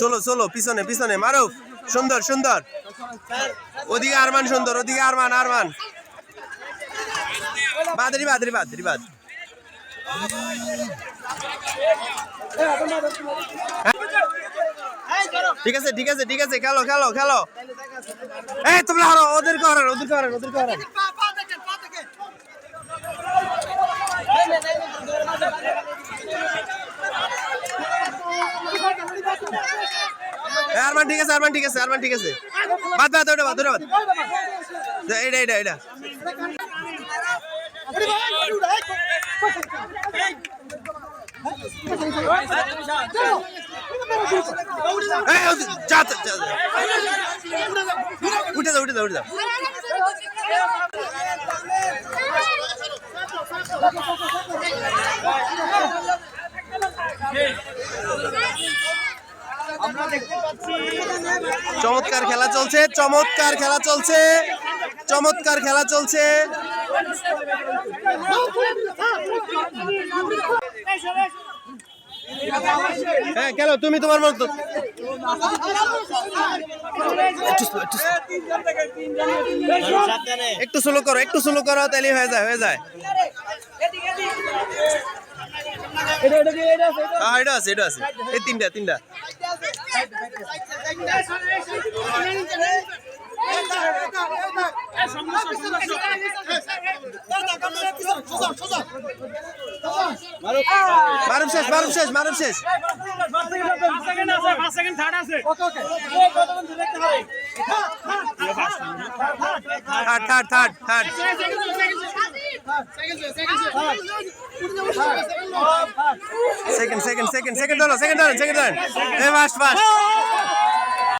চলো চলো পিছনে পিছনে মারুফ সুন্দর সুন্দর। ওদিকে আরমান সুন্দর ওদিকে আরমান আরমান। বাদরি বাদরি বাদরি বাদ ঠিক আছে ঠিক আছে ঠিক আছে খেলো খেলো খেলো। এই তোমরা হারো ওদেরকে হারান ওদেরকে হারান এই আরমান ঠিক আছে আরমান ঠিক আছে আরমান ঠিক আছে। বাদ বাদ ওটা বাদ ওটা বাদ। যা, যা, যা। উঠে যাও উঠে যাও উঠে যাও চমৎকার খেলা চলছে চমৎকার খেলা চলছে চমৎকার খেলা চলছে। হ্যাঁ খেলো তুমি তোমার মতো একটু স্লো করো, একটু স্লো করো, তাহলে হয়ে যায় হয়ে যায়। হ্যাঁ এটা আছে এটা আছে। এই তিনটা তিনটা। মারুফ শেষ মারুফ শেষ মারুফ শেষ। Third third third third. Second second second second second second এ ফার্স্ট ফার্স্ট